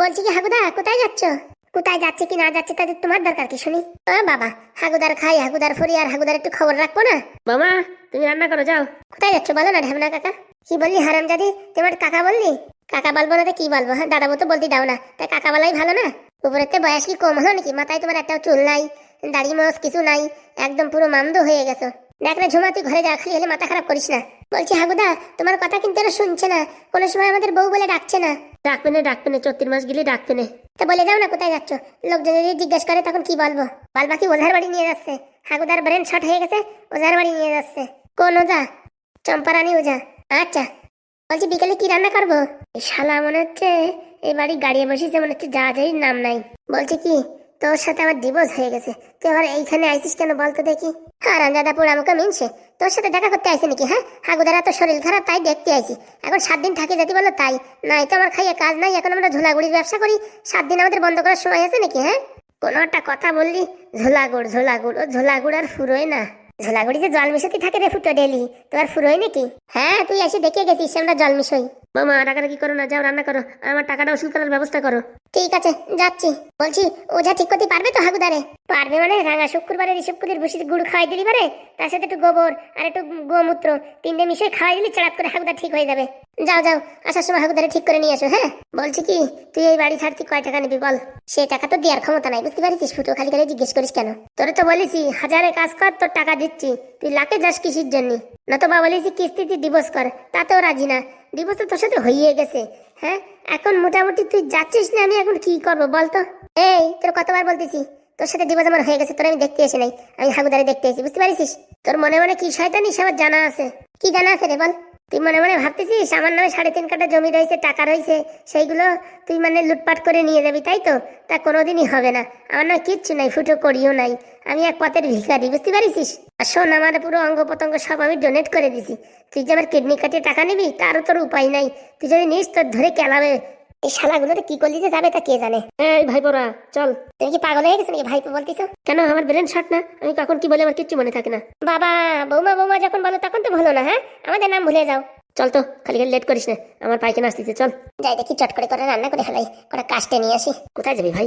বলছি কি হাগুদা কোথায় যাচ্ছ? কোথায় যাচ্ছে কি না যাচ্ছে তাদের তোমার দরকার কি শুনি? ও বাবা হাগুদার খাই হাগুদার ফরি আর হাগুদার একটু খবর রাখব না? মামা তুমি রান্না করো যাও। কোথায় যাচ্ছ বলো না ঢেমনা কাকা? কি বললি হারাম জাদি তোমার কাকা বললি? কাকা বলব না তো কি বলব হ্যাঁ দাদা তো বলতে দাও না। তাই কাকা বলাই ভালো না? উপরেতে বয়স কি কম হলো নাকি? মাথায় তোমার একটাও চুল নাই দাড়ি মোস কিছু নাই একদম পুরো মামদো হয়ে গেছো। দেখ না ঝুমা তুই ঘরে যা খালি হলে মাথা খারাপ করিস না। বলছি হাগুদা তোমার কথা কিন্তু এরা শুনছে না। কোনো সময় আমাদের বউ বলে ডাকছে না। ডাকবে না ডাকবে না চত্রিশ মাস গেলে ডাকবে না তা বলে যাও না, কোথায় যাচ্ছ? লোকজন যদি জিজ্ঞেস করে, তখন কি বলব? বাল বাকি ওঝার বাড়ি নিয়ে যাচ্ছে? হাগুদার ব্রেন শর্ট হয়ে গেছে, ওঝার বাড়ি নিয়ে যাচ্ছে। কোন ওঝা? চম্পারানি ওঝা। আচ্ছা বলছি বিকেলে কি রান্না করব? শালা মনে হচ্ছে, এই বাড়ি গাড়িয়ে বসেছে, মনে হচ্ছে যা যাই, নাম নাই। বলছে কি তোর সাথে আমার ডিভোর্স হয়ে গেছে। তুই আবার এইখানে আইছিস কেন বলতো দেখি? হ্যাঁ রাঞ্জাদাপুর আমাকে মিনছে। তোর সাথে দেখা করতে আইছে নাকি হ্যাঁ? হাগুদারা তো শরীর খারাপ, তাই দেখতে আইছি এখন সাত দিন থাকে যেতে বলো তাই। নাই তো আমার খাইয়ে কাজ নাই, এখন আমরা ঝোলাগুড়ির ব্যবসা করি। সাত দিন আমাদের বন্ধ করার সময় আছে নাকি হ্যাঁ? কোনো একটা কথা বললি, ঝোলাগুড় ঝোলাগুড়, ও ঝোলাগুড় আর ফুরোয় না। ঝোলাগুড়ি যে জল মিশাতে থাকে রে ফুটো ডেলি তোমার ফুরোয় নাকি? হ্যাঁ তুই এসে দেখে গেছিস, আমরা জল মিশই। মামা টাকাটা কি করো না, যাও, রান্না করো। আমার টাকাটা উসুল করার ব্যবস্থা করো। ঠিক আছে, যাচ্ছি। বলছি, ওঝা ঠিক করতে পারবে তো হাগুদারে? পারবে মানে রাঙা শুক্রবারে ঋষভ কুলির ভুষির গুড় খাওয়াই দিলি পারে তার সাথে একটু গোবর আর একটু গোমূত্র, তিনটে মিশিয়ে খাওয়াই দিলি চালাপ করে হাগুদা ঠিক হয়ে যাবে। যাও যাও, আসার সময় হাগুদারে ঠিক করে নিয়ে এসো হ্যাঁ? বলছি কি, তুই এই বাড়ি ছাড়তে কয় টাকা নিবি বল? সে টাকা তো দেওয়ার ক্ষমতা নাই, বুঝতে পারিস? ফুটো খালি খালি জিজ্ঞেস করিস কেন? তোরে তো বলেছি, হাজারে কাজ কর, তোর টাকা দিচ্ছি। তুই লাখে যাস কিসির জন্য? না তো বা বলেছি, কিস্তিতে ডিভোর্স কর, তাতেও রাজি না। ডিভোর্স তো তোর সাথে হইয়ে গেছে। হ্যাঁ এখন মোটামুটি তুই যাচ্ছিস না, আমি এখন কি করব বলতো এই, তোর কতবার বলতেছি? তোর সাথে জীবন আমার হয়ে গেছে, তোর আমি দেখতে এসে নাই। আমি হাগুদারে দেখতে এসেছি বুঝতে পারিস তোর মনে মনে কি শয়তানি, সে আমার জানা আছে। কি জানা আছে রে বল? তুই মনে মনে ভাবতেছিস আমার নামে সাড়ে তিন কাটা জমি রয়েছে, টাকা রয়েছে, সেইগুলো তুই মানে লুটপাট করে নিয়ে যাবি, তাই তো? তা কোনোদিনই হবে না। আমার নামে কিচ্ছু নাই, ফুটো করিও নাই। আমি এক পথের ভিখারি, বুঝতে পারিস আর শোন, আমার পুরো অঙ্গ প্রত্যঙ্গ সব আমি ডোনেট করে দিছি। তুই যে আমার কিডনি কাটিয়ে টাকা নিবি, তারও তোর উপায় নাই। তুই যদি নিস, তোর ধরে কেলাবে। এই শালাগুলো কি করলি যে যাবে তা কে জানে? এই ভাই বোরা চল। তুমি কি পাগল হয়ে গেছো নাকি ভাইপো বলতিস কেন আমার ব্রেন শট না? আমি কখন কি বলে আমার কিচ্ছু মনে থাকে না। বাবা বৌমা বৌমা যখন বলো তখন তো ভালো না হ্যাঁ? আমাদের নাম ভুলে যাও। চল তো খালি খালি লেট করিস না। আমার পায়খানা আসতেছে চল। যাই দেখি চট করে করে রান্না করে ফেলাই করে কাস্টে নিয়ে আসি। কোথায় যাবি ভাই?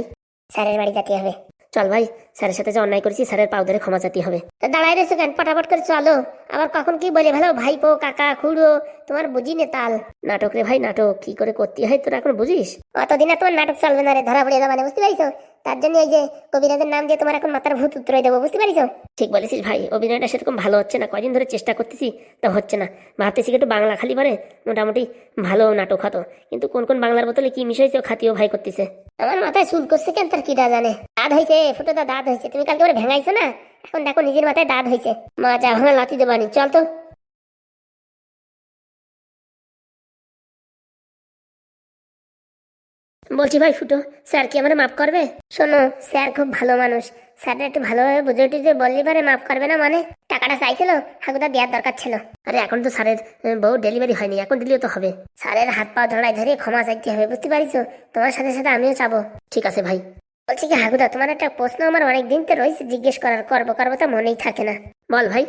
স্যারের বাড়ি যেতে হবে। চল ভাই স্যারের সাথে যে অন্যায় করেছি স্যারের পাও ধরে ক্ষমা চাতি হবে। তো দাঁড়াই রয়েছো কেন পটাপট করে চলো। আবার কখন কি বলে ভালো ভাইপো কাকা খুড়ো তোমার বুঝি নে তাল। নাটক রে ভাই নাটক কি করে করতে হয় তোরা এখন বুঝিস? অতদিন তোমার নাটক চলবে না রে ধরা পড়ে যাবে না বুঝতে পারিছো তার জন্য এই যে কবিরাজের নাম দিয়ে তোমার এখন মাথার ভূত উত্তরে দেবো বুঝতে পারিছো ঠিক বলেছিস ভাই অভিনয়টা সেরকম ভালো হচ্ছে না কয়দিন ধরে চেষ্টা করতেছি তা হচ্ছে না। ভাবতেছি একটু বাংলা খালি পারে মোটামুটি ভালো নাটক হতো। কিন্তু কোন কোন বাংলার বোতলে কি মিশাইছে খাতিও ভাই করতেছে। আমার মাথায় চুল করছে কেন তার কিটা জানে? দাঁত হয়েছে ফুটো তো দাঁত হয়েছে তুমি কালকে করে ভেঙাইছো না? এখন দেখো নিজের মাথায় দাঁত হয়েছে মা, যা ভাঙা লাতি দেবানি চল তো। বলছি ভাই, ফুটো, স্যার কি আমার মাফ করবে? শোনো, স্যার খুব ভালো মানুষ। স্যারটা একটু ভালোভাবে বুঝে টুঝে বললি পারে মাফ করবে না মানে? টাকাটা চাইছিল, হাগুদা দেওয়ার দরকার ছিল। আরে, এখন তো স্যারের বউ ডেলিভারি হয়নি। এখন দিলেও তো হবে। স্যারের হাত পা ধরায় ধরে ক্ষমা চাইতে হবে, বুঝতে পারিস তোমার সাথে সাথে আমিও চাবো। ঠিক আছে ভাই। বলছি কি হাগুদা তোমার একটা প্রশ্ন আমার অনেক দিন তো রয়েছে জিজ্ঞেস করার করব করব তা মনেই থাকে না। বল ভাই।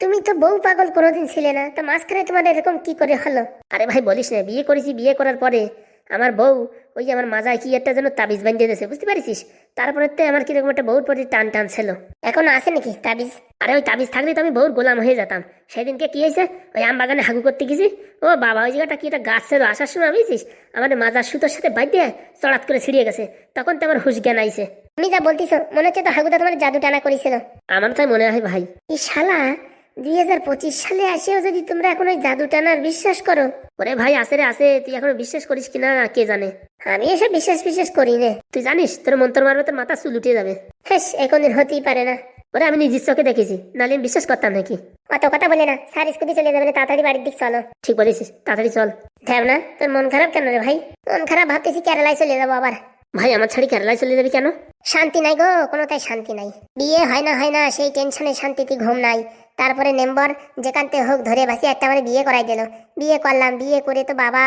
তুমি তো বউ পাগল কোনোদিন ছিলে না তা মাঝখানে তোমার এরকম কি করে হলো? আরে ভাই বলিস না বিয়ে করেছি বিয়ে করার পরে আমার বউ ওই আমার মাজায় কি একটা যেন তাবিজ বান্ধিয়ে দিয়েছে বুঝতে পারিস তারপরে তো আমার কীরকম একটা বউর প্রতি টান টান ছিল। এখনও আছে নাকি তাবিজ? আরে ওই তাবিজ থাকলে তো আমি বউর গোলাম হয়ে যেতাম। সেদিনকে কি হয়েছে? ওই আম বাগানে হাগু করতে গেছি। ও বাবা ওই জায়গাটা কি একটা গাছ ছিল আসার সময় বুঝছিস? আমাদের মাজার সুতোর সাথে বাইর দিয়ে চড়াত করে ছিঁড়িয়ে গেছে। তখন তো আমার হুশ জ্ঞান আইছে। তুমি যা বলতিস মনে হচ্ছে তো হাগুদা তোমার জাদু টানা করেছিল। আমার তাই মনে হয় ভাই। এই শালা দুই হাজার পঁচিশ সালে আসেও যদি তোমরা এখন ওই জাদু টানার বিশ্বাস করো। ওরে ভাই আসে রে আসে তুই এখনও বিশ্বাস করিস কিনা কে জানে? আমি এসব বিশ্বাস বিশ্বাস করি রে। তুই জানিস তোর মন্ত্র মারবে তোর মাথা চুল উঠে যাবে। হ্যাঁ এখন দিন হতেই পারে না। ওরে আমি নিজের চোখে দেখেছি নাহলে আমি বিশ্বাস করতাম নাকি? অত কথা বলে না স্যার স্কুটি চলে যাবে না, তাড়াতাড়ি বাড়ির দিক চলো। ঠিক বলেছিস তাড়াতাড়ি চল। না তোর মন খারাপ কেন রে ভাই? মন খারাপ ভাবতেছি কেরালায় চলে যাব আবার। ভাই আমার ছাড়ি কেরালায় চলে যাবি কেন? শান্তি নাই গো কোনোটাই শান্তি নাই। বিয়ে হয় না হয় না সেই টেনশনে শান্তিতে ঘুম নাই। তারপরে নেম্বর যেখানতে হোক ধরে বাসি একটা বিয়ে করাই দিল। বিয়ে করলাম, বিয়ে করে তো বাবা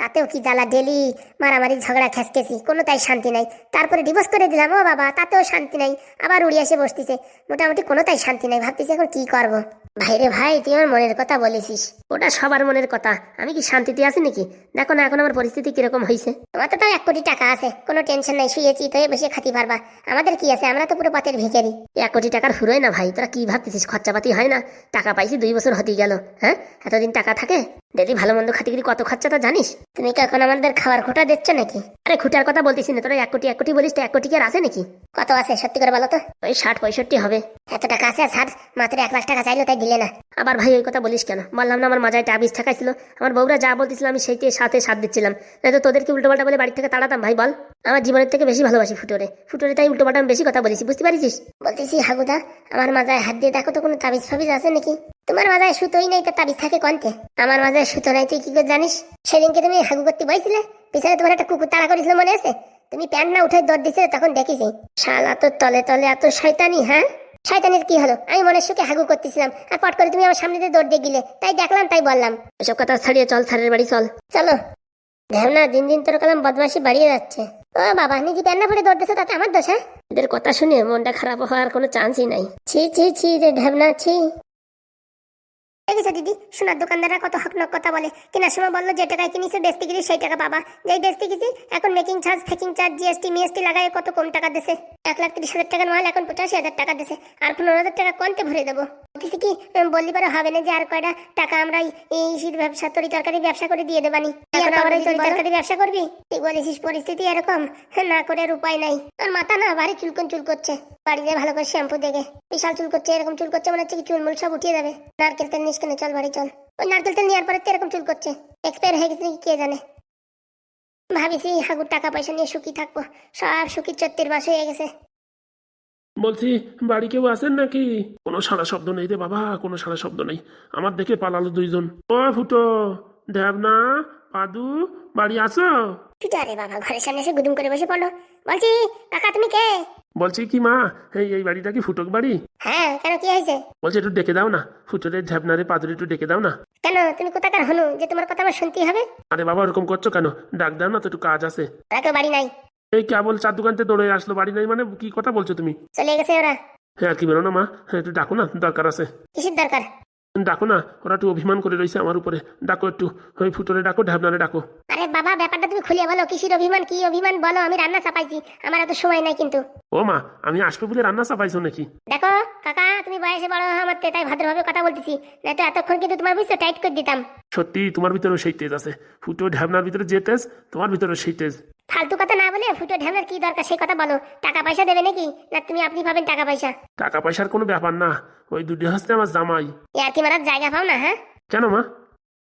তাতেও কি জ্বালা ডেলি মারামারি, ঝগড়া খেসকেছি কোনো তাই শান্তি নাই। তারপরে ডিভোর্স করে দিলাম, ও বাবা, তাতেও শান্তি নাই। আবার উড়ে এসে বসতেছে। মোটামুটি কোনো তাই শান্তি নাই। ভাবতেছি এখন কি করব? ভাইরে ভাই, তুই আমার মনের কথা বলেছিস। ওটা সবার মনের কথা। আমি কি শান্তিতে আছি নাকি? দেখো না, এখন আমার পরিস্থিতি কীরকম হয়েছে তোমার তো তাও এক কোটি টাকা আছে। কোনো টেনশন নাই, শুয়েছি তো বসে খাতি পারবা। আমাদের কি আছে? আমরা তো পুরো পথের ভিখারি। এক কোটি টাকার ফুরোয় না ভাই। তোরা কি ভাবতেছিস? খরচাপাতি হয় না? টাকা পাইছি, দুই বছর হতেই গেল। হ্যাঁ? এতদিন টাকা থাকে? ডেলি ভালো মন্দ খাতিগিরি কত খরচা তা জানিস? তুমি কি এখন আমাদের খাবার খোটা দিচ্ছ নাকি? আরে খুঁটার কথা বলতেছি না, তোরা এক কোটি এক কোটি বলিস তো এক কোটি কি আর আছে নাকি? কত আছে সত্যি করে বলো তো? ওই ষাট, পঁয়ষট্টি হবে। এত টাকা আছে স্যার মাত্র এক লাখ টাকা চাইলো তাই দিলে না। আবার ভাই ওই কথা বলিস কেন? বললাম না আমার মাজায় টাবিজ ঠাকাইছিল। আমার বউরা যা বলতেছিল আমি সেইতে সাথে সাথ দিচ্ছিলাম। নয়তো তোদেরকে উল্টো পাল্টা বলে বাড়ি থেকে তাড়াতাম, ভাই বল। আমার জীবনের থেকে বেশি ভালোবাসি ফুটোরে। ফুটোরে তাই উল্টো পাল্টা আমি বেশি কথা বলেছি, বুঝতে পারিস? বলতেছি, হাগুদা, আমার মাজায় হাত দিয়ে দেখো তো কোনো তাবিজ ফাবিজ আছে নাকি? তোমার মাজায় সুতোই নাই তো তাবিজ থাকে কন্তে? আমার মাজায় সুতো নাই তুই কি করে জানিস? সেদিনকে তুমি হাগু করতে বইছিলে পিছনে তোমার একটা কুকুর তাড়া করেছিল মনে আছে? তুমি প্যান্ট না উঠে দৌড় দিছিলে তখন দেখিছি। শালা তো তলে তলে এত শয়তানি হ্যাঁ? শয়তানের কি হলো? আমি মনের সুখে হাগু করতেছিলাম আর পট করে তুমি আমার সামনে দিয়ে দৌড় দিয়ে গেলে। তাই দেখলাম তাই বললাম। ওসব কথা ছাড়িয়ে চল স্যারের বাড়ি চল। চলো। ধ্যানা দিন দিন তোর কলম বদমাসি বাড়িয়ে যাচ্ছে। ও বাবা নিজে প্যান্ট না পরে দৌড় দিছো তাতে আমার দোষ হ্যাঁ? এদের কথা শুনে মনটা খারাপ হওয়ার কোনো চান্সই নাই। ছি ছি ছি রে ঢেবনা ছি। দেখেছ দিদি সোনার দোকানদাররা কত হকনক কথা বলে। কেনার সময় বলল যে টাকায় কিনিছে বেচতে গেলে সেই টাকা পাবা যেই বেচতে গেছি এখন making charge faking charge GST মিএসটি লাগায় কত কম টাকা দিছে। এক লাখ তিরিশ হাজার টাকার মাল এখন পঁচাশি হাজার টাকা দিছে। আর পনেরো হাজার টাকা কোনতে ভরে দেবো? বলতেছি কি বললি পারে হবে না যে আর কয়টা টাকা আমরা এই- শীত ব্যবসা তরি তরকারি ব্যবসা করে দিয়ে দেবানি। এখন আবার তরি তরকারি ব্যবসা করবি? তুই বলেছিস পরিস্থিতি এরকম না করে আর উপায় নাই। আর মাথা না ভারী চুলকন চুল করছে বাড়িতে ভালো করে শ্যাম্পু দেখে। বিশাল চুল করছে এরকম চুল করছে মনে হচ্ছে কি চুলমুল সব উঠিয়ে যাবে নারকেল তেল নিস কেন চল বাড়ি, চল। ওই নারকেল তেল নেওয়ার পরে তো এরকম চুল করছে। এক্সপায়ার হয়ে গেছে নাকি কে জানে? ভাবিছি হাগুর টাকা পয়সা নিয়ে সুখী থাকব। সব সুখী চত্বর বাস হয়ে গেছে। বলছি, বাড়ি কেউ আছেন নাকি? কোনো সারা শব্দ নেই রে বাবা, কোনো সারা শব্দ নেই। আমার দেখে পালালো দুইজন। ও ফুটো, দেবনা, পাদু, বাড়ি আসো পিটা রে বাবা ঘরের সামনে এসে গুদুম করে বসে পড়ল বলছি কাকা তুমি কে? বলছি কি মা এই এই বাড়িটা কি ফুটক বাড়ি? হ্যাঁ কেন কি হয়েছে? বলছি একটু ডেকে দাও না ঝাপনারে একটু ডেকে দাও না। কেন তুমি কোথাকার হনু? যে তোমার কথা আমার শুনতেই হবে। আরে বাবা ওরকম করছ কেন? ডাক দাও না তো একটু কাজ আছে। কেউ বাড়ি নাই। এই কেবল চার দোকানতে দৌড়ে আসলো বাড়ি নাই মানে কি কথা বলছো তুমি? চলে গেছে ওরা। হ্যাঁ আর কি বেরো না মা হ্যাঁ একটু ডাকো না দরকার আছে। কিসের দরকার? ডাকো না ওরা একটু অভিমান করে রয়েছে আমার উপরে। ডাকো একটু ওই ফুটোরে ডাকো ঢাবনারে ডাকো। আরে বাবা ব্যাপারটা তুমি খুলিয়ে বলো কিসির অভিমান কি অভিমান বলো আমি রান্না চাপাইছি আমার এত সময় নাই কিন্তু। ও মা আমি আসব বলে রান্না চাপাইছো নাকি? দেখো কাকা তুমি বয়সে বড় আমার তে, তাই ভদ্রভাবে কথা বলতেছি না তো এতক্ষণ কিন্তু তোমার বুঝছ টাইট করে দিতাম। সত্যি তোমার ভিতরেও সেই তেজ আছে। ফুটো ঢাবনার ভিতরে যে তেজ তোমার ভিতরে সেই তেজ। ফালতু কথা না বলে ফুটো ঢ্যামনার কি দরকার? সেই কথা বলো। টাকা পয়সা দেবে নাকি? না তুমি আপনি পাবেন টাকা পয়সা। টাকা পয়সার কোনো ব্যাপার না। ওই দুটি হচ্ছে আমার জামাই। আর কি মারার জায়গা পাও না হ্যাঁ? কেন মা?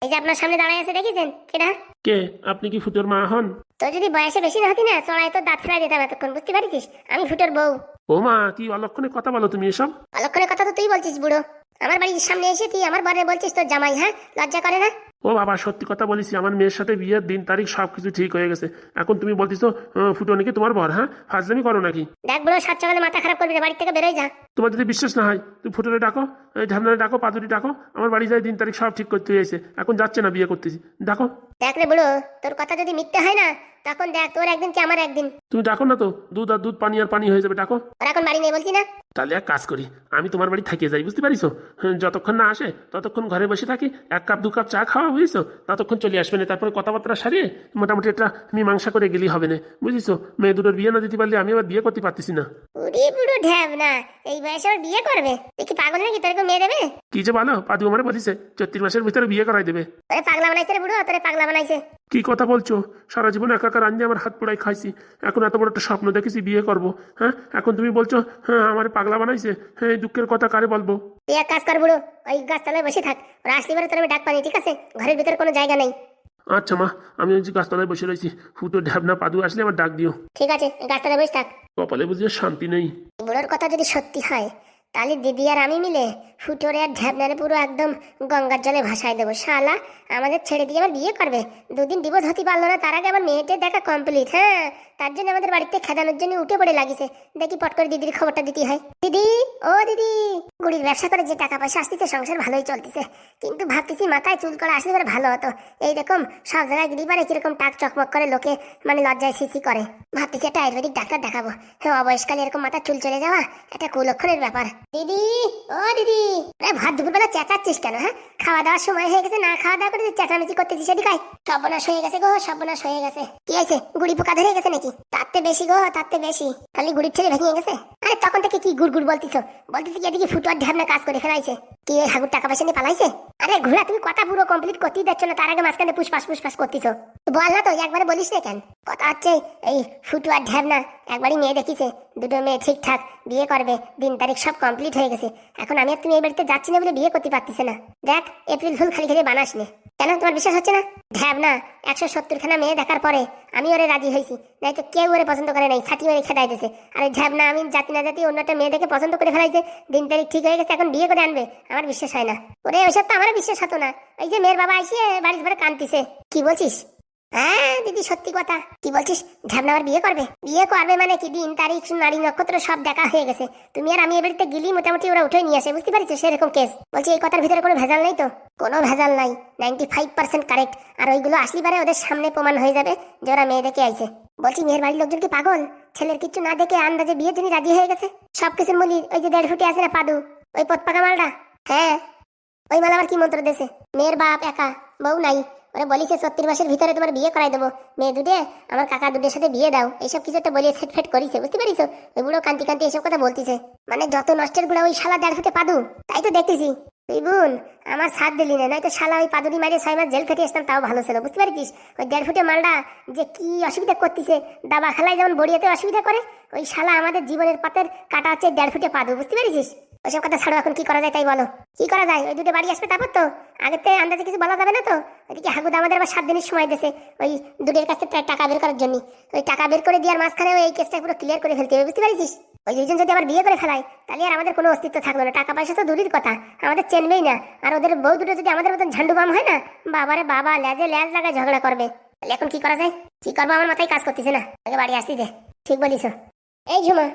এই যে আপনার সামনে দাঁড়ায় আছে দেখেছেন? কেটা কে? আপনি কি ফুটোর মা হন? তো যদি বয়সে বেশি না হতি না চড়াই তো দাঁত ফেলাই দিতাম এতক্ষণ বুঝতে পারিস আমি ফুটোর বউ। ও মা কি অলক্ষণে কথা বলো তুমি এসব? অলক্ষণের কথা তো তুই বলছিস বুড়ো। আমার বাড়ির সামনে এসে তুই আমার বরে বলছিস তোর জামাই হ্যাঁ? লজ্জা করে না? ও বাবা সত্যি কথা বলেছি আমার মেয়ের সাথে বিয়ের দিন তারিখ সব কিছু ঠিক হয়ে গেছে। এখন তুমি বলতেছো আহ, ফুটো নাকি তোমার বর হ্যাঁ? ফাজলামি করো নাকি? দেখ বুড়ো সাত সকালে মাথা খারাপ করবি না বাড়ি থেকে বেরোয় যা। তোমার যদি বিশ্বাস না হয় তুমি ফুটোরে ডাকো এই ঢামনারে ডাকো পাদুরি ডাকো আমার বাড়ি যায় দিন তারিখ সব ঠিক করতে হয়েছে। এখন যাচ্ছে না বিয়ে করতেছি। ডাকো। দেখ রে বুড়ো তোর কথা যদি মিথ্যে হয় না তখন দেখ তোর একদিন কি আমার একদিন। তুমি ডাকো না তো দুধ আর দুধ পানি আর পানি হয়ে যাবে ডাকো। ওরা এখন বাড়ি নেই বলছি না? তাহলে এক কাজ করি আমি তোমার বাড়ি থাকিয়ে যাই বুঝতে পারিস যতক্ষণ না আসে, ততক্ষণ ঘরে বসে থাকি, এক কাপ, দু কাপ চা খাওয়া বুঝিছো ততক্ষণ চলে আসবে না। তারপরে কথাবার্তা সারিয়ে মোটামুটি একটা মীমাংসা করে গেলেই হবে না। বুঝিস মেয়ে দুটোর বিয়ে না দিতে পারলে আমি আবার বিয়ে করতে পারতেছি না। উড়ি বুড়ো ঢ্যাব না। এই বয়সে ওর বিয়ে করবে? তুই কি পাগল নাকি? তোর কেউ মেয়ে দেবে? কি যে বলো পাদু আমারে বলিছে চত্রিশ মাসের ভিতরে বিয়ে করাই দেবে। তোরে পাগলা বানাইছে রে বুড়ো তোরে পাগলা বানাইছে। কি কথা বলছো? সারা জীবন একা একা আমার হাত পোড়াই খাইছি। এখন এত বড় একটা স্বপ্ন দেখেছি বিয়ে করব হ্যাঁ? এখন তুমি বলছো হ্যাঁ আমার পাগলা বানাইছে হ্যাঁ এই দুঃখের কথা কারে বলব? তুই এক কাজ কর বুড়ো ওই গাছতলায় বসে থাক। ওরা আসতে পারে তোর আমি ডাক পানি ঠিক আছে? ঘরের ভিতরে কোনো জায়গা নেই। আচ্ছা মা আমি ওই যে গাছতলায় বসে রয়েছি। ফুটো ঢ্যাবনা পাদু আসলে আমার ডাক দিও। ঠিক আছে গাছতলায় বসে থাক। কপালে বুঝলে শান্তি নেই। বুড়োর কথা যদি সত্যি হয় তাহলে দিদি আর আমি মিলে ফুটোরে আর ঢ্যাবনারে পুরো একদম গঙ্গার জলে ভাসাই দেবো। শালা আমাদের ছেড়ে দিয়ে আমার বিয়ে করবে। দুদিন ডিভোর্স হতে পারল না তার আগে আমার মেয়েকে দেখা কমপ্লিট হ্যাঁ? তার জন্য আমাদের বাড়িতে খেদানোর জন্য উঠে পড়ে লাগিছে। দেখি পট করে দিদির খবরটা দিতে হয়। দিদি, ও দিদি। গুড়ির ব্যবসা করে যে টাকা পয়সা আসতেছে, সংসার ভালোই চলতেছে। কিন্তু ভাবতেছি মাথায় চুল করা আসলে ভালো হতো। এইরকম সব জায়গায় গিরি পারে কীরকম টাক চকমক করে লোকে মানে লজ্জায় সিসি করে। ভাবতেছি একটা আয়ুর্বেদিক ডাক্তার দেখাবো। হ্যাঁ অবয়সকালে এরকম মাথা চুল চলে যাওয়া একটা কুলক্ষণের ব্যাপার। দিদি, ও দিদি। আরে, ভাত দুপুরবেলা চেঁচাচ্ছিস কেন হ্যাঁ? খাওয়া দাওয়ার সময় হয়ে গেছে, না খাওয়া দাওয়া করে চেঁচামেচি করতেছিস সেদিকায় সর্বনাশ হয়ে গেছে গো, সর্বনাশ হয়ে গেছে। কি আছে গুড়ি পোকা ধরে গেছে নাকি? তাতে বেশি গো তাতে বেশি। খালি গুড়ির ছেলে ভেঙে গেছে? আরে তখন থেকে কি গুড় গুড় বলতেছি কি এদিকে ফুটুয়ার ঢ্যাবনা কাজ করে ফেলাইছে কি ওই হাগুর টাকা পয়সা নিয়ে পালাইছে আরে ঘোড়া, তুমি কথা পুরো কমপ্লিট করতেই দিচ্ছ না, তার আগে মাঝখানে পুষ্পাস পুষ্পাস করতিস বল না তো, একবারে বলিস না কেন? কথা হচ্ছে, এই ফুটুয়ার ঢ্যাবনা একবারই মেয়ে দেখিছে, দুটো মেয়ে ঠিকঠাক বিয়ে করবে, দিন তারিখ সব কমপ্লিট হয়ে গেছে। এখন আমি আর তুমি এই বাড়িতে যাচ্ছি না বলে বিয়ে করতে পারতেছে না। দেখ, এপ্রিল ফুল খালি খালি বানাস নে। কেন তোমার বিশ্বাস হচ্ছে না? ঢ্যাব না, একশো সত্তর খানা মেয়ে দেখার পরে আমি ওরে রাজি হয়েছি নাই তো কেউ ওরে পছন্দ করে নাই ছাটি ওরে খেদাই দিয়েছে আর ওই না, আমি জাতি না জাতি অন্য একটা মেয়ে দেখে পছন্দ করে ফেলাইছে। দিন তারিখ ঠিক হয়ে গেছে, এখন বিয়ে করে আনবে। আমার বিশ্বাস হয় না। ওরে, ওইসব তো আমার বিশ্বাস হতো না। এই যে মেয়ের বাবা আসিয়ে বাড়ির ঘরে কান্দিছে কি বলছিস? হ্যাঁ দিদি, সত্যি কথা। কি বলছিস? ঝাবনা আবার বিয়ে করবে? বিয়ে করবে মানে কি? দিন, তারিখ, নারী, নক্ষত্র, সব দেখা হয়ে গেছে। তুমি আর আমি এ বাড়িতে গেলি মোটামুটি ওরা উঠে নিয়ে আসে, বুঝতে পারছ সেরকম কেস বলছি, এই কথার ভিতরে কোনো ভেজাল নেই তো? কোনো ভেজাল নাই। নাইনটি ফাইভ পার্সেন্ট কারেক্ট আর ওইগুলো আসলি পারে ওদের সামনে প্রমাণ হয়ে যাবে যে ওরা মেয়ে দেখে আইছে। বলছি, মেয়ের বাড়ির লোকজন কি পাগল? ছেলের কিছু না দেখে আন্দাজে বিয়ের জন্য রাজি হয়ে গেছে? সব কিছুর মূলি, ওই যে দেড় ফুটে আছে না পাদু? ওই পথ পাকা মালটা? হ্যাঁ। ওই মাল আবার কি মন্ত্র দেশে মেয়ের বাপ একা, বউ নাই। ওরা বলিছে সত্তর মাসের ভিতরে তোমার বিয়ে করাই দেবো। মেয়ে দুটে, আমার কাকা দুটোর সাথে বিয়ে দাও। এইসব কিছু একটা বলিয়ে সেট ফেট করিছে, বুঝতে পারিস ওই বুড়ো কান্তি কান্তি এসব কথা বলতিছে। মানে যত নষ্টের গুড়া ওই শালা দেড় ফুটে পাদু, তাই তো দেখতেছি। তুই বোন, আমার সাথ দিলি না, নয়তো শালা ওই পাদুরি মারিয়ে ছয় মাস জেল খেটে আসতাম, তাও ভালো ছিল, বুঝতে পারছিস? ওই দেড় ফুটে মালটা যে কি অসুবিধা করতেছে, দাবা খেলায় যেমন বড়িয়াতে অসুবিধা করে, ওই শালা আমাদের জীবনের পাতের কাটা হচ্ছে দেড় ফুটে পাদু, বুঝতে পারছিস? ওইসব কথা ছাড়ো, এখন কি করা যায় তাই বলো। কি করা যায়? ওই দুটো বাড়ি আসবে তারপর তো। আগের থেকে আন্দাজে কিছু বলা যাবে না তো? ওইদিকে হাগুদ আমাদের আবার সাত দিনের সময় দিয়েছে ওই দুটোর কাছ টাকা বের করার জন্য। ওই টাকা বের করে দেওয়ার মাঝখানে ওই কেসটা পুরো ক্লিয়ার করে ফেলতে হবে, বুঝতে পারছিস? ওই দুজন যদি আবার বিয়ে করে ফেলায়, তাহলে আর আমাদের কোনো অস্তিত্ব থাকবে না। টাকা পয়সা তো দূরের কথা, আমাদের চেনবেই না। আর ওদের বউ দুটো যদি আমাদের মতন ঝান্ডু বাম হয় না, বাবারে বাবা লেজে লেজ লাগায় ঝগড়া করবে। তাহলে এখন কি করা যায়? কি করব আমার মাথায় কাজ করতেছে না। আগে বাড়ি আসতে দে। ঠিক বলিস। এই ঝুমা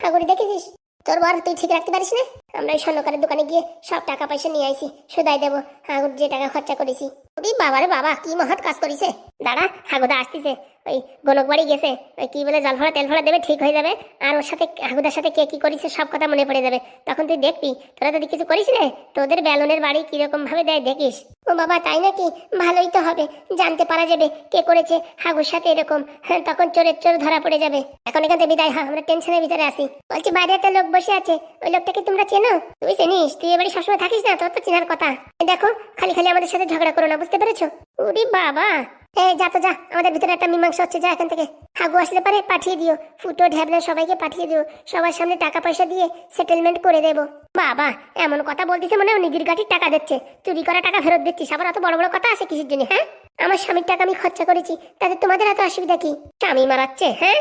ঠাকুরি দেখেছিস? তোর বর, তুই ঠিক রাখতে পারিস না? আমরা ওই স্বর্ণকারের দোকানে গিয়ে সব টাকা পয়সা নিয়ে আইছি, সুদাই দেবো হাগুর যে টাকা খরচা করেছি। ওই বাবারে বাবা, কি মহৎ কাজ করেছে। দাঁড়া, হাগুদা আসতেছে। ওই গনক বাড়ি গেছে। ওই কি বলে জল ভরা তেল ভরা দেবে, ঠিক হয়ে যাবে। আর ওর সাথে হাগুদার সাথে কে কি করেছে, সব কথা মনে পড়ে যাবে। তখন তুই দেখবি, তোরা যদি কিছু করিস না, তোদের বেলুনের বাড়ি কীরকম ভাবে দেয় দেখিস। ও বাবা, তাই নাকি? ভালোই তো হবে, জানতে পারা যাবে কে করেছে হাগুর সাথে এরকম। হ্যাঁ তখন চোরের চোর ধরা পড়ে যাবে। এখন এখান থেকে বিদায় হা, আমরা টেনশনের ভিতরে আসি বলছি, বাইরে একটা লোক বসে আছে। ওই লোকটাকে তোমরা চেনো? তুই চিনিস তুই এবারে সবসময় থাকিস না, তোর তো চেনার কথা। দেখো, খালি খালি আমাদের সাথে ঝগড়া করো না, বুঝতে পেরেছ? উরি বাবা! এই, যা তো যা, আমাদের ভিতরে একটা মীমাংসা হচ্ছে, যা এখান থেকে। হাগু আসলে পারে, পাঠিয়ে দিও। ফুটো ঢ্যাবলা সবাইকে পাঠিয়ে দিও। সবার সামনে টাকা পয়সা দিয়ে সেটেলমেন্ট করে দেবো। বাবা, এমন কথা বলতেছে মনে নিজের গাড়ির টাকা দিচ্ছে। চুরি করা টাকা ফেরত দিচ্ছিস। আবার অত বড় বড় কথা আসে কিসের জন্য হ্যাঁ? আমার স্বামীর টাকা আমি খরচা করেছি, তাতে তোমাদের এত অসুবিধা কি? স্বামী মারাচ্ছে হ্যাঁ?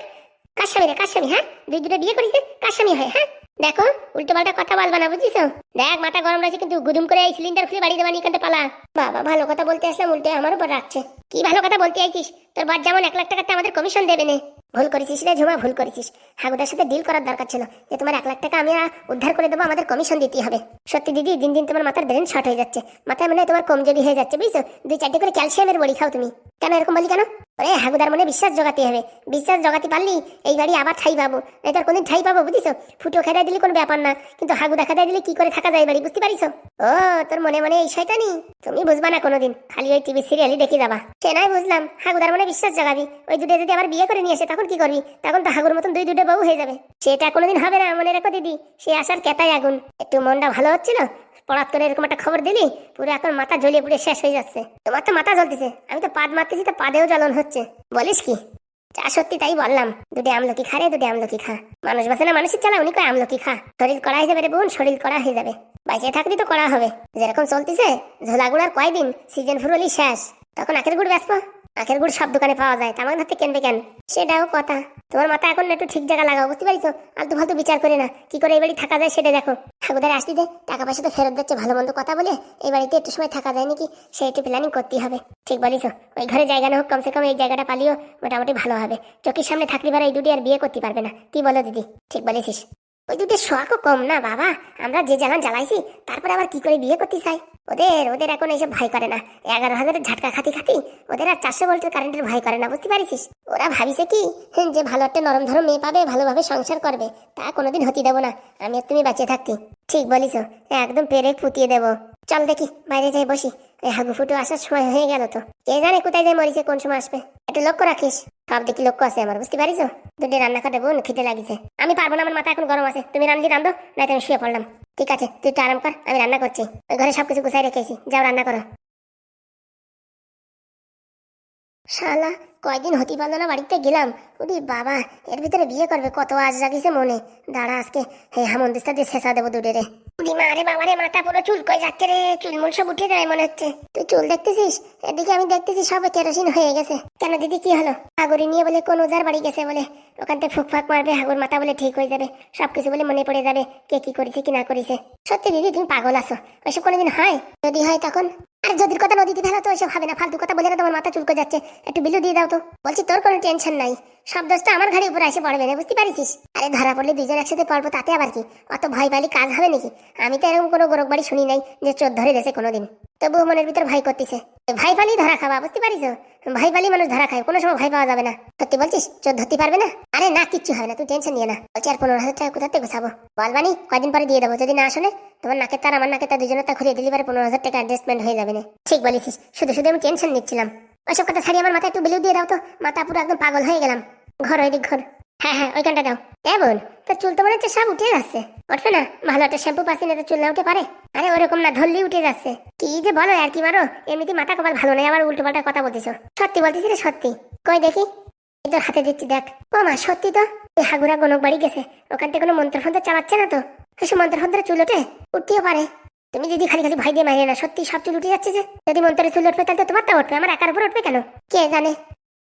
কার স্বামী রে, কার স্বামী হ্যাঁ? দুই দুটো বিয়ে করেছে, কার স্বামী হয় হ্যাঁ? দেখো উল্টো পাল্টা কথা বলবা না বুঝিস দেখ, মাথা গরম রয়েছে কিন্তু, গুদুম করে এই সিলিন্ডার খুলে বাড়ি দেবানি এখান থেকে পালা। বাবা ভালো কথা বলতে আসলাম উল্টে আমার উপর রাখছে। কি ভালো কথা বলতে আইছিস? তোর বাদ যেমন এক লাখ টাকাতে আমাদের কমিশন দেবে না। ভুল করেছিস রে ঝুমা, ভুল করেছিস। হাগুদার সাথে ডিল করার দরকার ছিল যে তোমার এক লাখ টাকা আমি উদ্ধার করে দেবো, আমাদের কমিশন দিতে হবে। সত্যি দিদি, দিন দিন তোমার মাথার ব্রেন শর্ট হয়ে যাচ্ছে। মাথায় মনে হয় তোমার কমজোরি হয়ে যাচ্ছে, বুঝছ? দুই চারটে করে ক্যালসিয়ামের বড়ি খাও তুমি। কেন এরকম বলি কেন? ওরে হাগুদার মনে বিশ্বাস জগাতে হবে। বিশ্বাস জগাতে পারলি, এই বাড়ি আবার ঠাই পাবো। এই তোর কোনদিন ঠাই পাবো বুঝিস ফুটো খেদাই দিলে কোনো ব্যাপার না। কিন্তু হাগুদা খেদাই দিলে কি করে থাকা যায় বাড়ি, বুঝতে পারিস? ও, তোর মনে মনে এই শয়তানি। তুমি বুঝবা না কোনোদিন। খালি ওই টিভি সিরিয়ালই দেখে যাবা। সে নয় বুঝলাম। হাগুদার মনে বিশ্বাস জাগাবি। ওই দুটো যদি আবার বিয়ে করে নিয়ে আসে, তখন কি করবি? তখন তো হাগুর মতন দুই দুটো বউ হয়ে যাবে। সেটা কোনোদিন হবে না, মনে রেখো দিদি। সে আসার কেতাই আগুন। একটু মনটা ভালো হচ্ছিল? পড়াত করে এরকম একটা খবর দিলি? পুরো এখন মাথা জ্বলিয়ে পুড়ে শেষ হয়ে যাচ্ছে। তোমার তো মাথা জ্বলতেছে। আমি তো পাদ মারতেছি, তো পাদেও জ্বলন হচ্ছে। বলিস কি? যা সত্যি তাই বললাম। দুটি আমলকি খা রে, দুটো আমলকি খা। মানুষ বাসে না মানুষের চালা, উনি কয় আমলকি খা। শরীর করা হয়ে যাবে রে বোন, শরীর করা হয়ে যাবে। বাইচে থাকলে তো করা হবে। যেরকম চলতেছে, ঝোলাগুড়ার কয়দিন সিজন ফুরলি শেষ। তখন আখের গুড় ব্যস্ত আখের গুড় সব দোকানে পাওয়া যায়। তার মধ্যে কিনবে কেন? সেটাও কথা। তোমার মাথা এখন একটু ঠিক জায়গা লাগাও, বুঝতে পারিছো আলতু ফালতু বিচার করে না। কি করে এই বাড়ি থাকা যায় সেটা দেখো। ঠাকুরদার আসতে দে। টাকা পয়সা তো ফেরত দিচ্ছে, ভালো মন্দ কথা বলে। এই বাড়িতে একটু সময় থাকা যায় নাকি? সে একটু প্ল্যানিং করতেই হবে। ঠিক বলিস ওই ঘরে জায়গা না হোক, কমসে কম এই জায়গাটা পালিও, মোটামুটি ভালো হবে। চোখের সামনে থাকলে পারে এই দুটি আর বিয়ে করতে পারবে না। কি বলো দিদি? ঠিক বলেছিস। ওই দুটো শখও কম না, বাবা। আমরা যে জ্বালান জ্বালাইছি, তারপরে আবার কি করে বিয়ে করতে চাই ওদের ওদের এখন এইসব ভয় করে না। এগারো হাজারের ঝাটকা খাতি খাতি ওদের আর চারশো ভোল্টের কারেন্টের ভয় করে না, বুঝতে পারিস ওরা ভাবিছে কি যে ভালো একটা নরম ধরো মেয়ে পাবে, ভালোভাবে সংসার করবে। তা কোনোদিন হতে দেবো না। আমি তুমি বাঁচিয়ে থাকতি। ঠিক বলিস একদম পেরে ফুটিয়ে দেবো। চল দেখি, বাইরে যাই বসি। হাগু ফুটু আসার সময় হয়ে গেল তো। কে জানে কোথায় যায় মরিছে কোন সময় আসবে। একটু লক্ষ্য রাখিস। সব দেখি লক্ষ্য আছে আমার, বুঝতে পারিস? দুটি রান্না খাটে বোন খিদে লাগিছে। আমি পারব না, আমার মাথা এখন গরম আছে। তুমি রান্না রান্ধো না আমি শুয়ে পড়লাম। ঠিক আছে, তুই একটু আরাম কর, আমি রান্না করছি। ঘরে সবকিছু গুছাই রেখেছি। যাও রান্না করো। শালা, কয়দিন হতে পারল না বাড়িতে গেলাম। উরি বাবা, এর ভিতরে বিয়ে করবে, কত আজ জাগিছে মনে। দাঁড়া আজকে হে হামন্দিস্তা দিয়ে শেষা দেবো দুটে রে উরি মা রে বাবা রে, মাথা পুরো চুল কই যাচ্ছে রে? চুলমুল সব উঠে যায় মনে হচ্ছে। তুই চুল দেখতেছিস? এদিকে আমি দেখতেছি সব কেরোসিন হয়ে গেছে। কেন দিদি, কি হলো? হাগুরি নিয়ে বলে কোন ওজার বাড়ি গেছে বলে। ওখান থেকে ফুকফাক মারবে হাগুর মাথা বলে ঠিক হয়ে যাবে। সবকিছু বলে মনে পড়ে যাবে, কে কি করেছে, কি না করেছে। সত্যি দিদি, তুমি পাগল আছো। ওইসব কোনোদিন হয়? যদি হয় তখন? আর যদি কথা নদীতে ফেলা তো ওইসব হবে না। ফালতু কথা বলে না তোমার মাথা চুলকে যাচ্ছে। একটু বিলু দিয়ে দাও তো। বলছি তোর কোনো টেনশন নাই। সব দোষটা আমার ঘাড়ে উপরে এসে পড়বে না, বুঝতে পারিস আরে ধরা পড়লে দুজন একসাথে পড়ব তাতে আবার কি? অত ভয় পালি কাজ হবে নাকি? আমি তো এরকম কোনো গোরক বাড়ি শুনি নাই যে চোর ধরে দেশে কোনোদিন। তবুও মনের ভিতর ভয় করতেছে। ভয় পালি ধরা খাওয়া বুঝতে পারিস ভয় পালি মানুষ ধরা খায়, কোনো সময় ভাই পাওয়া যাবে না। সত্যি বলছিস? চোর ধরতে পারবে না? আরে না, কিচ্ছু হবে না, তুই টেনশন নিয়ে না। বলছি, আর পনেরো হাজার টাকা কোথা কোথাতে গোছাবো? বলবানি কয়দিন পরে দিয়ে দেবো, যদি না আসলে তোমার নাকের তার, আমার নাকের তার দুজনের তা ঘুরিয়ে দিলি পরে পনেরো হাজার টাকা অ্যাডজাস্টমেন্ট হয়ে যাবে না। ঠিক বলেছিস, শুধু শুধু আমি টেনশন নিচ্ছিলাম। ওইসব কথা ছাড়িয়ে আমার মাথায় একটু বিলু দিয়ে দাও তো, মাথা পুরো একদম পাগল হয়ে গেলাম। ঘর ওই দিক ঘর। হ্যাঁ হ্যাঁ ওইখানটা দাও। কেমন? তোর চুল তো মনে হচ্ছে সব উঠে যাচ্ছে। উঠবে না, ভালো একটা শ্যাম্পু পাচ্ছি না, তো চুল না উঠে পারে? আরে ওরকম না, ধরলেই উঠে যাচ্ছে। কি যে বলো আর কি মারো, এমনিতে মাথা কপাল ভালো নেই, আবার উল্টো পাল্টা কথা বলতেছো। সত্যি বলতেছি রে সত্যি। কই দেখি? তোর হাতে দিচ্ছি, দেখ। ও মা, সত্যি তো? এই হাগুরা গনক বাড়ি গেছে, ওখান থেকে কোনো মন্ত্র ফন্ত্র চালাচ্ছে না তো? এসব মন্ত্র ফন্ত্র চুল ওঠে? উঠতেও পারে। তুমি যদি খালি খালি ভাই দিয়ে মারিয়ে না, সত্যি সব চুল উঠে যাচ্ছে যে? যদি মন্ত্রের চুল উঠবে তাহলে তো তোমারটা উঠবে, আমার একার উপর উঠবে কেন? কে জানে?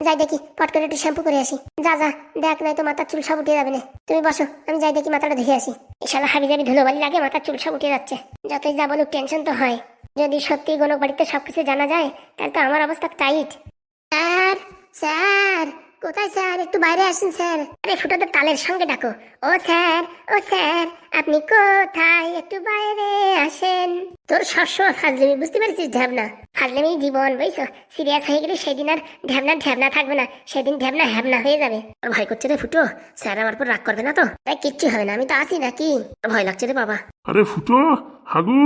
যাই দেখি, পট করে একটু শ্যাম্পু করে আসি। যা যা, দেখ নাই তো মাথার চুল সব উঠে যাবে না। তুমি বসো, আমি যাই দেখি মাথাটা ধুয়ে আসি। এসালা হাবি যাবি ধুলো বালি লাগে, মাথার চুল সব উঠে যাচ্ছে। যতই যা বলুক টেনশন তো হয়। যদি সত্যি গণক বাড়িতে সবকিছু জানা যায়, তাহলে তো আমার অবস্থা টাইট স্যার স্যার, কোথায় স্যার? একটু বাইরে আসুন, স্যার। আরে, ফুটোদের তালের সঙ্গে ডাকো। ও, স্যার ও, স্যার। আপনি কোথায়? একটু বাইরে আসেন। তোর সবসময় ফাজলামি বুঝতে পেরেছিস ঢ্যাবনা? ফাজলামি জীবন বুঝছ? সিরিয়াস হয়ে গেলে সেদিন আর ঢ্যাবনা ঢ্যাবনা থাকবে না। সেদিন ঢ্যাবনা হ্যাবনা হয়ে যাবে। আর ভয় করছে রে ফুটো। স্যার আমার পর রাগ করবে না তো? তাই কিচ্ছু হবে না আমি তো আছি নাকি? ভয় লাগছে রে বাবা। আরে ফুটো হাগু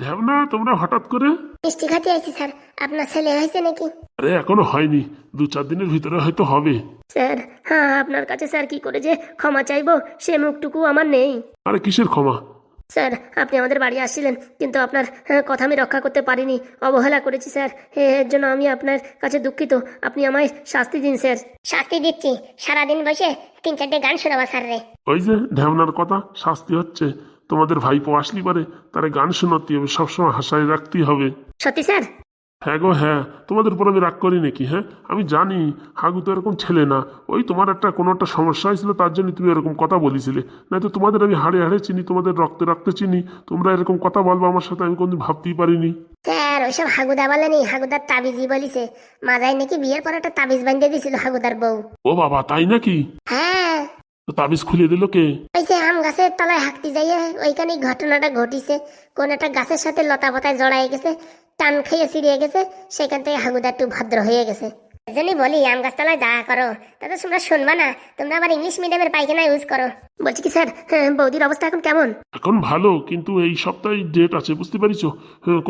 ঢ্যাবনা তোমরা হঠাৎ করে? মিষ্টি খাতে আইছি স্যার। আপনার ছেলে হয়েছে নাকি? আরে এখনও হয়নি। দু চার দিনের ভিতরে হয়তো হবে। স্যার হ্যাঁ আপনার কাছে স্যার কি করে যে ক্ষমা চাইব সে মুখটুকু আমার নেই। আরে কিসের ক্ষমা? স্যার আপনি আমাদের বাড়ি আসছিলেন কিন্তু আপনার হ্যাঁ, কথা আমি রক্ষা করতে পারিনি। অবহেলা করেছি স্যার। এর জন্য আমি আপনার কাছে দুঃখিত। আপনি আমায় শাস্তি দিন স্যার। শাস্তি দিচ্ছি। সারাদিন বসে তিন চারটে গান শোনাবা স্যার রে। ওই যে ঢ্যাবনার কথা শাস্তি হচ্ছে। তোমাদের ভাইপো আসলি পারে তারা গান শোনাতে হবে সবসময় হাসায় রাখতেই হবে। সত্যি স্যার? হ্যাঁ গো হ্যাঁ তোমাদের উপর আমি রাগ করি নাকি হ্যাঁ? আমি জানি হাগু তো এরকম ছেলে না। ওই তোমার একটা কোনো একটা সমস্যা হয়েছিল তার জন্য তুমি এরকম কথা বলেছিলে। নয়তো তোমাদের আমি হাড়ে হাড়ে চিনি তোমাদের রক্তে রক্তে চিনি। তোমরা এরকম কথা বলব আমার সাথে আমি কোনদিন ভাবতেই পারিনি। স্যার ওইসব হাগুদা বলেনি? হাগুদার তাবিজই বলিছে। মাজায় নাকি বিয়ের পর একটা তাবিজ বাঁধিয়ে দিছিল হাগুদার বউ। ও বাবা তাই নাকি? হ্যাঁ। তো তাবিজ খুলে দিল কে? ওই যে আম গাছের তলায় হাঁকতে যাইয়ে ওইখানে ঘটনাটা ঘটিছে। কোন একটা গাছের সাথে লতা পাতায় জড়াই গেছে। টান খেয়ে ছিঁড়িয়ে গেছে সেখান থেকে হাগুদা একটু ভদ্র হয়ে গেছে। এজন্যই বলি আম গাছতলায় যা করো তাতে তোমরা শুনবা না তোমরা আবার ইংলিশ মিডিয়ামের পায়খানা ইউজ করো বলছি কি স্যার হ্যাঁ, বৌদির অবস্থা এখন কেমন? এখন ভালো কিন্তু এই সপ্তাহে ডেট আছে বুঝতে পারিস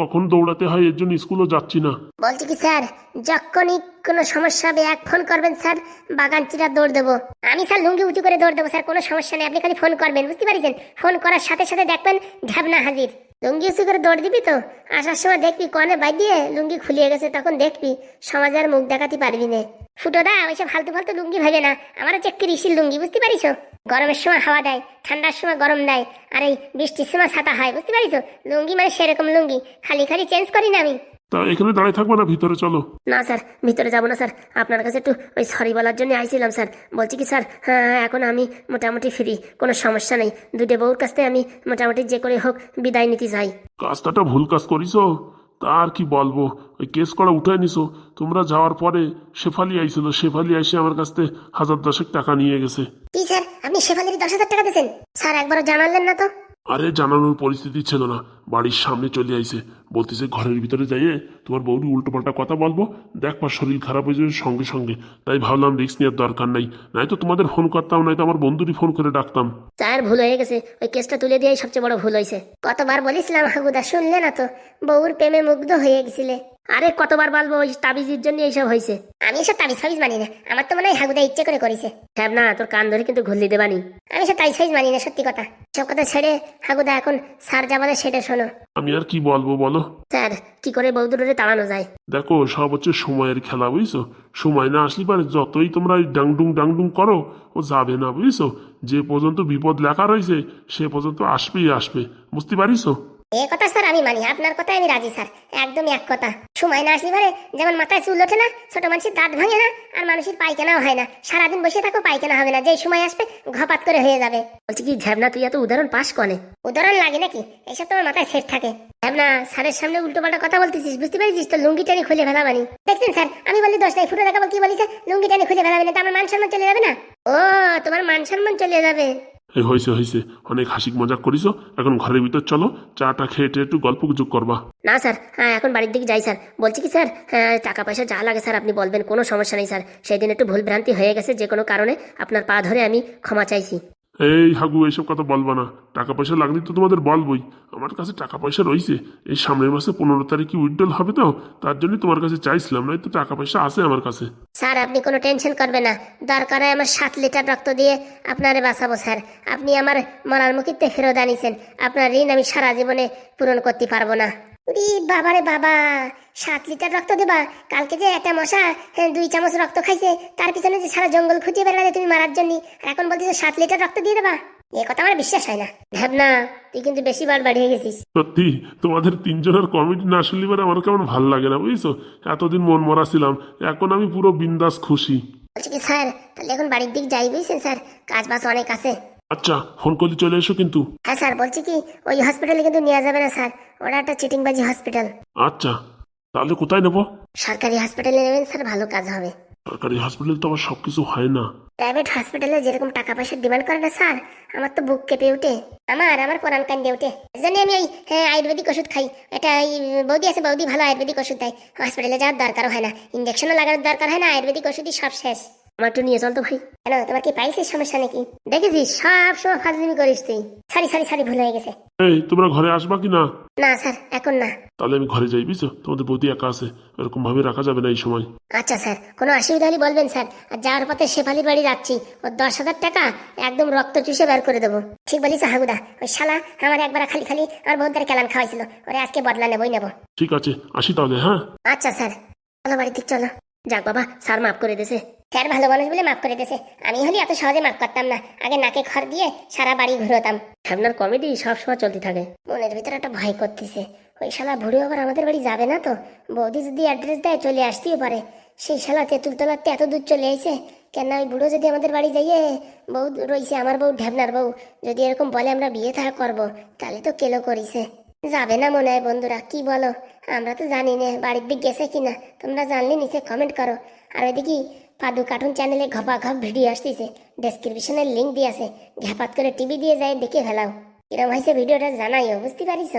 কখন দৌড়াতে হয় এর জন্য স্কুলও যাচ্ছি না। বলছি কি স্যার যখনই কোনো সমস্যা হবে এক ফোন করবেন স্যার বাগান চিরা দৌড় দেবো। আমি স্যার লুঙ্গি উঁচু করে দৌড় দেবো স্যার কোনো সমস্যা নেই আপনি খালি ফোন করবেন বুঝতে পারছেন? ফোন করার সাথে সাথে দেখবেন ঢাবনা হাজির। লুঙ্গি উঁচু করে দৌড় দিবি তো? আসার সময় দেখবি কনে বাই দিয়ে লুঙ্গি খুলিয়ে গেছে, তখন দেখবি সমাজের মুখ দেখাতে পারবি না। ফুটো দা, ওইসব ফালতু ফালতু লুঙ্গি ভাবে না। আমার হচ্ছে কৃষির লুঙ্গি, বুঝতে পারিস গরমের সময় হাওয়া দেয়, ঠান্ডার সময় গরম দেয়, আর এই বৃষ্টির সময় ছাতা হয়, বুঝতে পারিস লুঙ্গি মানে সেরকম লুঙ্গি, খালি খালি চেঞ্জ করি না আমি। তা এখানে দাঁড়িয়ে থাকব না? ভিতরে চলো। না স্যার ভিতরে যাব না স্যার। আপনার কাছে একটু ওই সরি বলার জন্য আইছিলাম স্যার। বলছি কি স্যার হ্যাঁ এখন আমি মোটামুটি ফ্রি কোনো সমস্যা নেই। দুটো বউর কাছ থেকে আমি মোটামুটি যে করে হোক বিদায় নিতে চাই কাজটা ভুল কাজ করিছো? তা আর কি বলব? ওই কেস করা উঠায় নিছো। তোমরা যাওয়ার পরে শেফালি আইছিল। শেফালি এসে আমার কাছ থেকে হাজার দশেক টাকা নিয়ে গেছে। কি স্যার? আপনি শেফালির দশ হাজার টাকা দিয়েছেন? স্যার একবারও জানালেন না তো? আরে জানানোর পরিস্থিতি ছিল না। বাড়ির সামনে চলে আইছে। বলতেছে ঘরের ভিতরে যাইয়ে তোমার বউরি উল্টো পাল্টা কথা বলব। দেখবার শরীর খারাপ হয়ে যাবে সঙ্গে সঙ্গে। তাই ভাবলাম রিক্স নেওয়ার দরকার নাই। নাই তো তোমাদের ফোন করতাম নাই তো আমার বন্ধুরই ফোন করে ডাকতাম। তার ভুল হয়ে গেছে। ওই কেসটা তুলে দিয়ে সবচেয়ে বড় ভুল হয়েছে কতবার বলেছিলাম, হাগুদা, শুনলে না তো? বউর প্রেমে মুগ্ধ হয়ে গেছিলে। আরে কতবার বলব ওই তাবিজের জন্য এইসব হয়েছে? আমি এসব তাবিজ ফাবিজ মানি না। আমার তো মনে হয় হাগুদা ইচ্ছে করে করেছে। হ্যাঁ না তোর কান ধরে কিন্তু ঘুরলি দেবানি। আমি সব তাবিজ ফাবিজ মানি না সত্যি কথা। সব কথা ছেড়ে হাগুদা এখন স্যার যা বলে সেটা শোনো। আমি আর কি বলব বলো? স্যার কি করে বউ দুটোরে তাড়ানো যায়? দেখো সব হচ্ছে সময়ের খেলা বুঝছ? সময় না আসলে পারে যতই তোমরা ডাংডুং ডাংডুং করো ও যাবে না বুঝছ? যে পর্যন্ত বিপদ লেখা রয়েছে সে পর্যন্ত আসবেই আসবে। বুঝতে পারিছো? এ কথা স্যার আমি মানি। আপনার কথায় আমি রাজি স্যার। একদম এক কথা। সময় না আসলে পারে যেমন মাথায় চুল ওঠে না ছোট মানুষের দাঁত ভাঙে না আর মানুষের পায়খানাও হয় না। সারাদিন বসে থাকো পায়খানা হবে না। সময় আসবে ঘপাত করে হয়ে যাবে। বলছি কি ঝ্যাবনা তুই এত উদাহরণ পাস কনে? উদাহরণ লাগে নাকি? এসব তোমার মাথায় সেট থাকে। না স্যারের সামনে উল্টো পাল্টা কথা বলতেছিস বুঝতে পারছিস তো? লুঙ্গি টানি খুলে ফেলাবানি দেখছেন স্যার আমি বলি দশ নাই ফুটো দেখাবো কি বলিছে লুঙ্গি টানি খুলে ফেলাবানি তা আমার মান সম্মান চলে যাবে না? ও তোমার মান সম্মান চলে যাবে। এই হয়েছে হয়েছে অনেক হাসিক মজাক করিছো। এখন ঘরের ভিতর চলো চাটা খেয়ে টেয়ে একটু গল্প গুজব করবা। না স্যার। হ্যাঁ এখন বাড়ির দিকে যাই স্যার। বলছি কি স্যার হ্যাঁ টাকা পয়সা যা লাগে স্যার আপনি বলবেন কোনো সমস্যা নেই স্যার। সেই দিন একটু ভুল ভ্রান্তি হয়ে গেছে যে কোনো কারণে আপনার পা ধরে আমি ক্ষমা চাইছি। এই হাগু এইসব কথা বলবা না। টাকা পয়সা লাগলে তো তোমাদের বলবই। আমার কাছে টাকা পয়সা রয়েছে এই সামনের মাসে পনেরো তারিখে উইথড্রল হবে তো তার জন্য তোমার কাছে চাইছিলাম নয় তো টাকা পয়সা আছে আমার কাছে। স্যার, আপনি কোনো টেনশন করবেন না। দরকার হয় আমার সাত লিটার রক্ত দিয়ে আপনারে বাঁচাবো, স্যার। আপনি আমার মরার মুখিতে ফেরত আনিছেন। আপনার ঋণ আমি সারা জীবনে পূরণ করতে পারব না। উরি বাবারে বাবা, সাত লিটার রক্ত দেবা? কালকে যে একটা মশা দুই চামচ রক্ত খাইছে, তার পিছনে যে সারা জঙ্গল খুঁজে বেড়ালে তুমি মারার জন্য। এখন বলতেছো সাত লিটার রক্ত দিয়ে দেবা? এ কথা আমার বিশ্বাস হয় না। ভাবনা তুই কিন্তু বেশি বার বাড়িয়ে গেছিস। সত্যি তোমাদের তিনজনের কমেডি না শুনলে পরে আমার কেমন ভালো লাগে না বুঝছ? এতদিন মন মরা ছিলাম এখন আমি পুরো বিন্দাস খুশি। বলছি কি স্যার? তাহলে এখন বাড়ির দিক যাই বুঝছেন স্যার? কাজ বাজ অনেক আছে। আচ্ছা ফোন করলে চলে এসো কিন্তু। হ্যাঁ স্যার বলছি কি ওই হসপিটালে কিন্তু নেওয়া যাবে না স্যার। ওটা একটা চিটিংবাজি হসপিটাল আচ্ছা তাহলে কোথায় নেব? সরকারি হসপিটালে নেবেন স্যার ভালো কাজ হবে। সরকারি হসপিটাল তো আবার সবকিছু হয় না। প্রাইভেট হসপিটালে যেরকম টাকা পয়সা ডিমান্ড করে না স্যার আমার তো বুক কেঁপে ওঠে। আমার আমার পরান কান্দে ওঠে। জানি আমি ওই হ্যাঁ আয়ুর্বেদিক ওষুধ খাই। এটা ওই বৌদি আছে, বৌদি ভালো আয়ুর্বেদিক ওষুধ দেয়। হসপিটালে যাওয়ার দরকারও হয় না। ইঞ্জেকশনও লাগানোর দরকার হয় না, আয়ুর্বেদিক ওষুধই সব শেষ। আমার একটু নিয়ে চল তো ভাই। কেন তোমার কি পাইছিস সমস্যা নাকি? দেখেছিস সব সময় ফাজলিমি করিস তুই। সরি সরি সরি ভুল হয়ে গেছে। এই তোমরা ঘরে আসবা কি না? না স্যার এখন না। তাহলে আমি ঘরে যাই বুঝছ? তোমাদের বৌদি একা আছে এরকম ভাবে রাখা যাবে না এই সময়। আচ্ছা স্যার কোনো অসুবিধা হলে বলবেন স্যার। আর যাওয়ার পথে শেফালির বাড়ি যাচ্ছি ও দশ হাজার টাকা একদম রক্ত চুষে বের করে দেবো। ঠিক বলিস হাগুদা। ওই শালা আমার একবার খালি খালি আমার বহুদের কেলান খাওয়াইছিল। ওরে আজকে বদলা নেবই নেব। ঠিক আছে আসি তাহলে হ্যাঁ? আচ্ছা স্যার। চলো বাড়ি ঠিক চলো। যাক বাবা স্যার মাফ করে দিয়েছে। স্যার ভালো মানুষ বলে মাফ করে দিয়েছে। আমি হলে এত সহজে মাফ করতাম না। আগে নাকে খড় দিয়ে সারা বাড়ি ঘুরতাম। আপনার কমেডি সবসময় চলতে থাকে। মনের ভিতরে একটা ভয় করতেছে। ওই শালা ভুড়ি আবার আমাদের বাড়ি যাবে না তো? বৌদি যদি অ্যাড্রেস দেয় চলে আসতেও পারে। সেই শালা তেঁতুলতলাতে এত দূর চলে আইছে। কেন ওই বুড়ো যদি আমাদের বাড়ি যাইয়ে বউ রইছে আমার বউ ঢ্যাবনার বউ যদি এরকম বলে আমরা বিয়ে থা করব তাহলে তো কেলো করিছে। যাবে না মনে হয় বন্ধুরা কি বলো? আমরা তো জানি না বাড়ির দিক গেছে কিনা। তোমরা জানলে নিচে কমেন্ট করো। আর ওইদিকে পাদু কার্টুন চ্যানেলে ঘপা ঘপ ভিডিও আসতেছে ডেসক্রিপশনের লিঙ্ক দিয়ে আছে ঘ্যাপাত করে টিভি দিয়ে যায় দেখে ফেলাও কিরম হয়েছে ভিডিওটা জানাইও বুঝতে পারিস